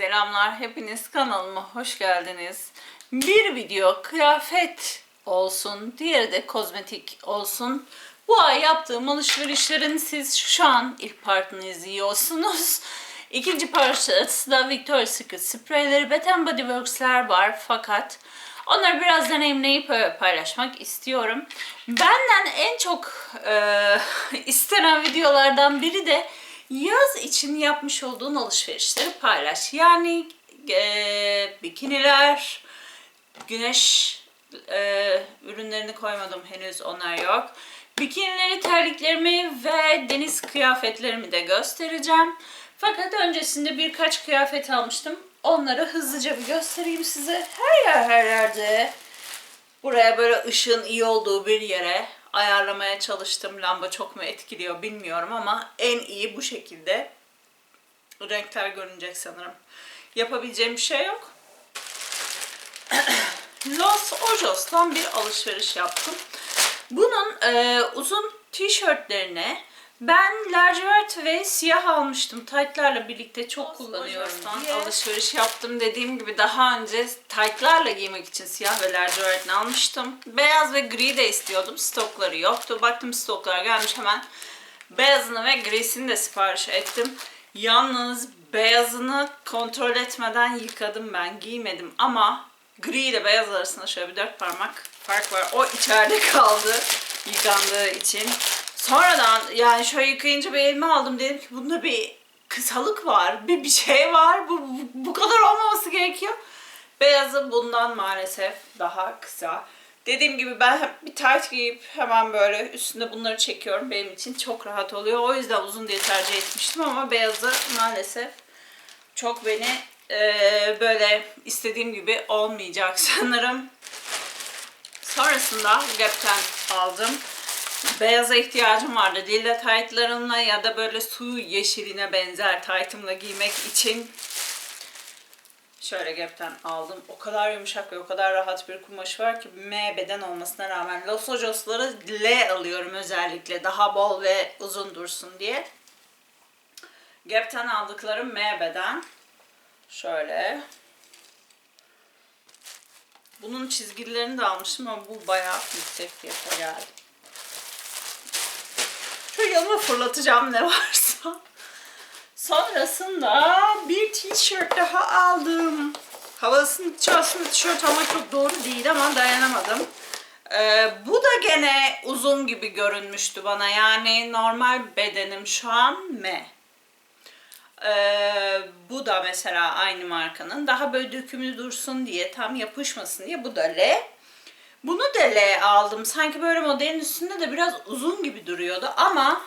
Selamlar hepiniz kanalıma hoş geldiniz. Bir video kıyafet olsun, diğeri de kozmetik olsun. Bu ay yaptığım alışverişlerin siz şu an ilk partını izliyorsunuz. İkinci parçası da Victoria's Secret spreyleri, Bath Body Works'ler var fakat onları biraz deneyimleyip öyle paylaşmak istiyorum. Benden en çok e, istenen videolardan biri de yaz için yapmış olduğun alışverişleri paylaş. Yani e, bikiniler, güneş e, ürünlerini koymadım henüz onlar yok. Bikinileri, terliklerimi ve deniz kıyafetlerimi de göstereceğim. Fakat öncesinde birkaç kıyafet almıştım. Onları hızlıca bir göstereyim size. Her yer her yerde. Buraya böyle ışığın iyi olduğu bir yere ayarlamaya çalıştım. Lamba çok mu etkiliyor bilmiyorum ama en iyi bu şekilde. Renkler görünecek sanırım. Yapabileceğim bir şey yok. Los Ojos'tan bir alışveriş yaptım. Bunun e, uzun tişörtlerine ben lacivert ve siyah almıştım. Taytlarla birlikte çok kullanıyorum diye. Alışveriş yaptım dediğim gibi daha önce taytlarla giymek için siyah ve lacivertini almıştım. Beyaz ve gri de istiyordum. Stokları yoktu. Baktım stoklar gelmiş hemen. Beyazını ve grisini de sipariş ettim. Yalnız beyazını kontrol etmeden yıkadım ben. Giymedim ama gri ile beyaz arasında şöyle bir dört parmak fark var. O içeride kaldı yıkandığı için. Sonradan yani şöyle yıkayınca bir elime aldım. Dedim ki bunda bir kısalık var. Bir bir şey var. Bu, bu, kadar olmaması gerekiyor. Beyazı bundan maalesef daha kısa. Dediğim gibi ben bir tayt giyip hemen böyle üstünde bunları çekiyorum. Benim için çok rahat oluyor. O yüzden uzun diye tercih etmiştim ama beyazı maalesef çok beni eee, böyle istediğim gibi olmayacak sanırım. Sonrasında Gap'ten aldım. Beyaza ihtiyacım vardı. Lila taytlarımla ya da böyle su yeşiline benzer taytımla giymek için şöyle Gap'ten aldım. O kadar yumuşak ve o kadar rahat bir kumaş var ki M beden olmasına rağmen Los Ojos'ları L alıyorum özellikle. Daha bol ve uzun dursun diye. Gap'ten aldıklarım M beden. Şöyle. Bunun çizgilerini de almıştım ama bu bayağı yüksek fiyata geldi. Yanıma fırlatacağım ne varsa. Sonrasında bir tişört daha aldım. Havasının içerisinde tişört almak çok doğru değil ama dayanamadım. Ee, bu da gene uzun gibi görünmüştü bana. Yani normal bedenim şu an M. Ee, bu da mesela aynı markanın. Daha böyle dökümlü dursun diye, tam yapışmasın diye. Bu da L. Bunu da L aldım. Sanki böyle modelin üstünde de biraz uzun gibi duruyordu ama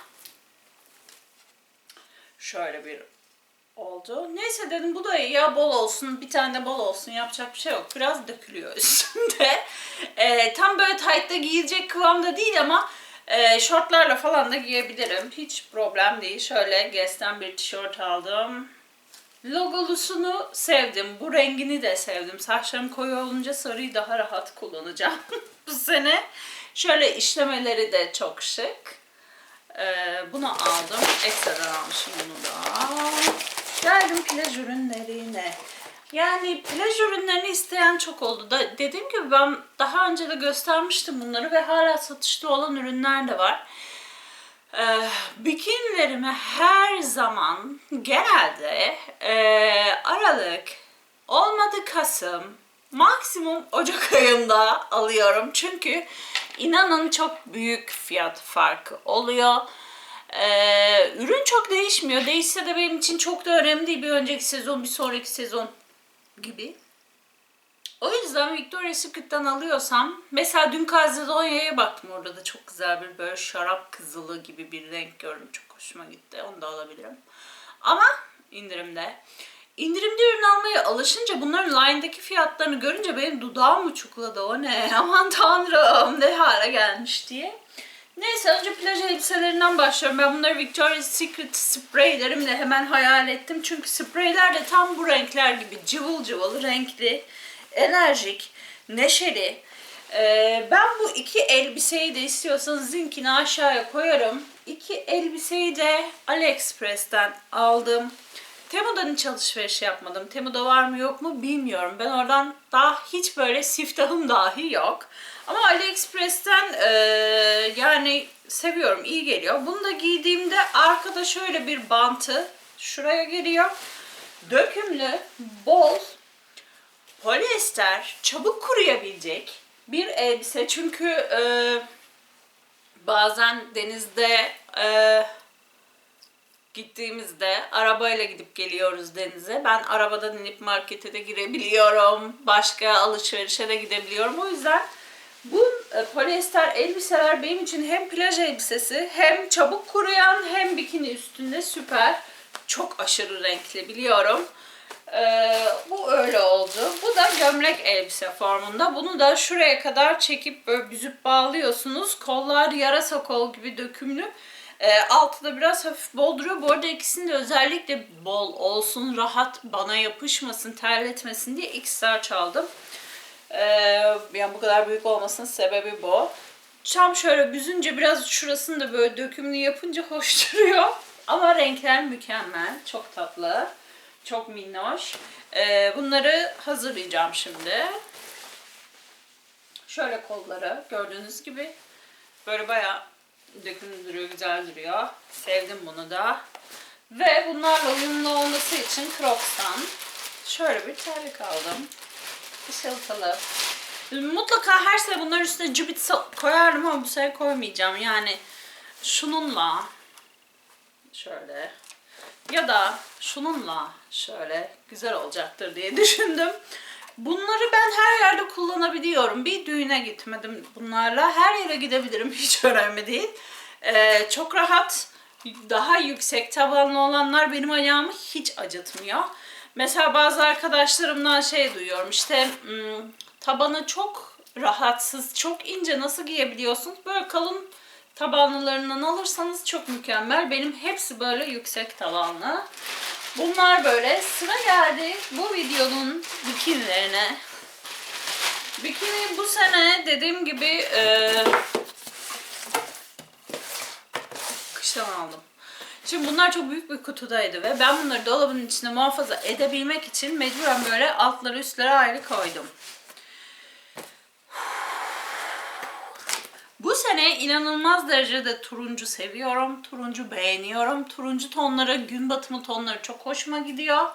şöyle bir oldu. Neyse dedim bu da iyi ya bol olsun. Bir tane de bol olsun. Yapacak bir şey yok. Biraz dökülüyor üstünde. Ee, tam böyle tight'ta giyilecek kıvamda değil ama e, şortlarla falan da giyebilirim. Hiç problem değil. Şöyle Guess'ten bir tişört aldım. Logolusunu sevdim. Bu rengini de sevdim. Saçlarım koyu olunca sarıyı daha rahat kullanacağım bu sene. Şöyle işlemeleri de çok şık. Ee, bunu aldım. Ekstradan almışım bunu da. Geldim plaj ürünlerine. Yani plaj ürünlerini isteyen çok oldu. Da, dediğim gibi ben daha önce de göstermiştim bunları ve hala satışta olan ürünler de var. Ee, bikinilerimi her zaman genelde e, Aralık, olmadı Kasım, maksimum Ocak ayında alıyorum. Çünkü inanın çok büyük fiyat farkı oluyor. Ee, ürün çok değişmiyor. Değişse de benim için çok da önemli değil. Bir önceki sezon, bir sonraki sezon gibi. O yüzden Victoria's Secret'tan alıyorsam mesela dün Kazedonya'ya baktım orada da çok güzel bir böyle şarap kızılı gibi bir renk gördüm. Çok hoşuma gitti. Onu da alabilirim. Ama indirimde. İndirimde ürün almaya alışınca bunların line'daki fiyatlarını görünce benim dudağım uçukladı. O ne? Aman tanrım ne hale gelmiş diye. Neyse önce plaj elbiselerinden başlıyorum. Ben bunları Victoria's Secret spreylerimle hemen hayal ettim. Çünkü spreyler de tam bu renkler gibi cıvıl cıvıl, renkli, enerjik, neşeli. Ee, ben bu iki elbiseyi de istiyorsanız linkini aşağıya koyarım. İki elbiseyi de AliExpress'ten aldım. Temu'dan hiç alışveriş yapmadım. Temu'da var mı yok mu bilmiyorum. Ben oradan daha hiç böyle siftahım dahi yok. Ama AliExpress'ten e, yani seviyorum, iyi geliyor. Bunu da giydiğimde arkada şöyle bir bantı şuraya geliyor. Dökümlü, bol, polyester, çabuk kuruyabilecek bir elbise. Çünkü e, bazen denizde e, gittiğimizde arabayla gidip geliyoruz denize. Ben arabadan inip markete de girebiliyorum. Başka alışverişe de gidebiliyorum. O yüzden bu e, polyester elbiseler benim için hem plaj elbisesi hem çabuk kuruyan hem bikini üstünde süper. Çok aşırı renkli biliyorum. Ee, bu öyle oldu. Bu da gömlek elbise formunda. Bunu da şuraya kadar çekip böyle büzüp bağlıyorsunuz. Kollar yarasa kol gibi dökümlü. Ee, altı da biraz hafif bol duruyor. Bu arada ikisini de özellikle bol olsun, rahat, bana yapışmasın, terletmesin diye XR çaldım. Ee, yani bu kadar büyük olmasının sebebi bu. Tam şöyle büzünce biraz şurasını da böyle dökümlü yapınca hoş duruyor. Ama renkler mükemmel. Çok tatlı. Çok minnoş. Ee, bunları hazırlayacağım şimdi. Şöyle kolları gördüğünüz gibi böyle bayağı dökümlü duruyor, güzel duruyor. Sevdim bunu da. Ve bunlarla uyumlu olması için Crocs'tan şöyle bir terlik aldım. Işıltılı. Mutlaka her sene bunların üstüne cübit koyardım ama bu sene koymayacağım. Yani şununla şöyle ya da şununla şöyle güzel olacaktır diye düşündüm. Bunları ben her yerde kullanabiliyorum. Bir düğüne gitmedim bunlarla. Her yere gidebilirim. Hiç önemli değil. Ee, çok rahat. Daha yüksek tabanlı olanlar benim ayağımı hiç acıtmıyor. Mesela bazı arkadaşlarımdan şey duyuyorum. İşte hmm, tabanı çok rahatsız, çok ince nasıl giyebiliyorsunuz? Böyle kalın tabanlılarından alırsanız çok mükemmel. Benim hepsi böyle yüksek tabanlı. Bunlar böyle. Sıra geldi bu videonun bikinilerine. Bikini bu sene dediğim gibi e, kıştan aldım. Şimdi bunlar çok büyük bir kutudaydı ve ben bunları dolabın içinde muhafaza edebilmek için mecburen böyle altları üstlere ayrı koydum. Bu sene inanılmaz derecede turuncu seviyorum. Turuncu beğeniyorum. Turuncu tonları, gün batımı tonları çok hoşuma gidiyor.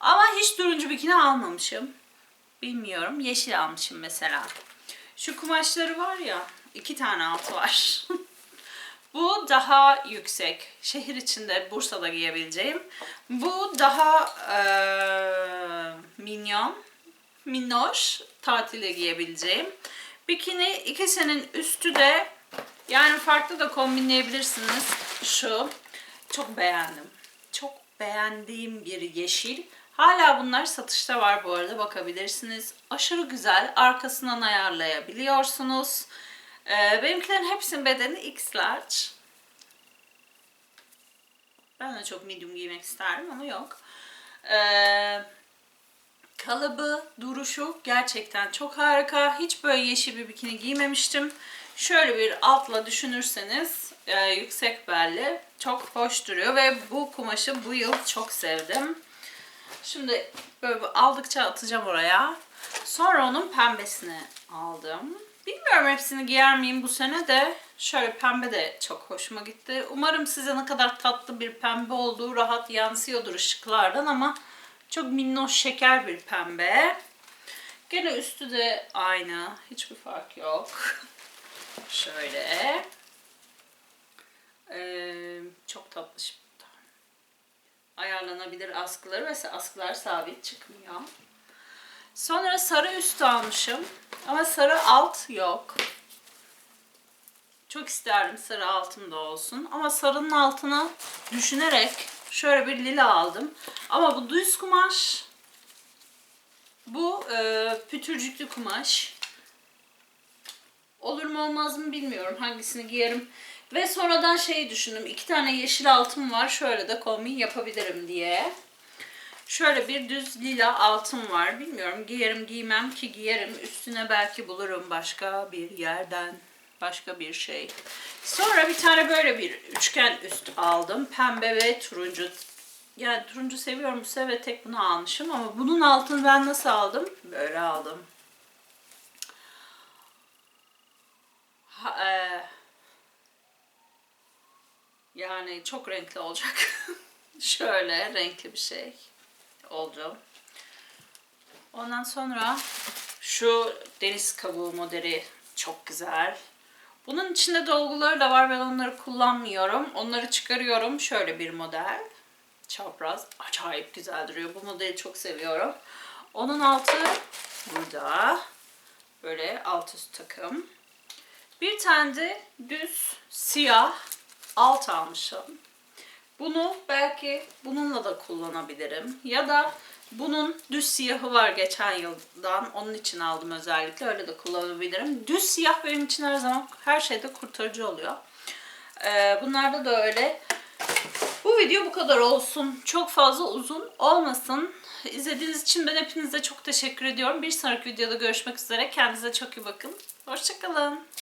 Ama hiç turuncu bikini almamışım. Bilmiyorum. Yeşil almışım mesela. Şu kumaşları var ya, iki tane altı var. Bu daha yüksek. Şehir içinde Bursa'da giyebileceğim. Bu daha eee minyon, minnoş tatile giyebileceğim. Bikini ikisinin üstü de yani farklı da kombinleyebilirsiniz. Şu çok beğendim. Çok beğendiğim bir yeşil. Hala bunlar satışta var bu arada bakabilirsiniz. Aşırı güzel. Arkasından ayarlayabiliyorsunuz. Ee, benimkilerin hepsinin bedeni X large. Ben de çok medium giymek isterdim ama yok. Ee, kalıbı, duruşu gerçekten çok harika. Hiç böyle yeşil bir bikini giymemiştim. Şöyle bir altla düşünürseniz e, yüksek belli. Çok hoş duruyor ve bu kumaşı bu yıl çok sevdim. Şimdi böyle aldıkça atacağım oraya. Sonra onun pembesini aldım. Bilmiyorum hepsini giyer miyim bu sene de. Şöyle pembe de çok hoşuma gitti. Umarım size ne kadar tatlı bir pembe olduğu rahat yansıyordur ışıklardan ama çok minnoş şeker bir pembe. Gene üstü de aynı. Hiçbir fark yok. Şöyle. Ee, çok tatlı şimdi. Ayarlanabilir askıları ve askılar sabit çıkmıyor. Sonra sarı üst almışım. Ama sarı alt yok. Çok isterdim sarı altım da olsun. Ama sarının altına düşünerek şöyle bir lila aldım. Ama bu düz kumaş. Bu e, pütürcüklü kumaş. Olur mu olmaz mı bilmiyorum. Hangisini giyerim. Ve sonradan şeyi düşündüm. iki tane yeşil altım var. Şöyle de kombin yapabilirim diye. Şöyle bir düz lila altın var. Bilmiyorum giyerim giymem ki giyerim. Üstüne belki bulurum başka bir yerden. Başka bir şey. Sonra bir tane böyle bir üçgen üst aldım. Pembe ve turuncu yani turuncu seviyorum bu sefer tek bunu almışım ama bunun altını ben nasıl aldım? Böyle aldım. Ha, e, yani çok renkli olacak. Şöyle renkli bir şey oldu. Ondan sonra şu deniz kabuğu modeli çok güzel. Bunun içinde dolguları da var. Ben onları kullanmıyorum. Onları çıkarıyorum. Şöyle bir model. Çapraz. Acayip güzel duruyor. Bu modeli çok seviyorum. Onun altı burada. Böyle alt üst takım. Bir tane de düz siyah alt almışım. Bunu belki bununla da kullanabilirim. Ya da bunun düz siyahı var geçen yıldan. Onun için aldım özellikle. Öyle de kullanabilirim. Düz siyah benim için her zaman her şeyde kurtarıcı oluyor. Ee, bunlarda da öyle. Bu video bu kadar olsun. Çok fazla uzun olmasın. İzlediğiniz için ben hepinize çok teşekkür ediyorum. Bir sonraki videoda görüşmek üzere. Kendinize çok iyi bakın. Hoşçakalın.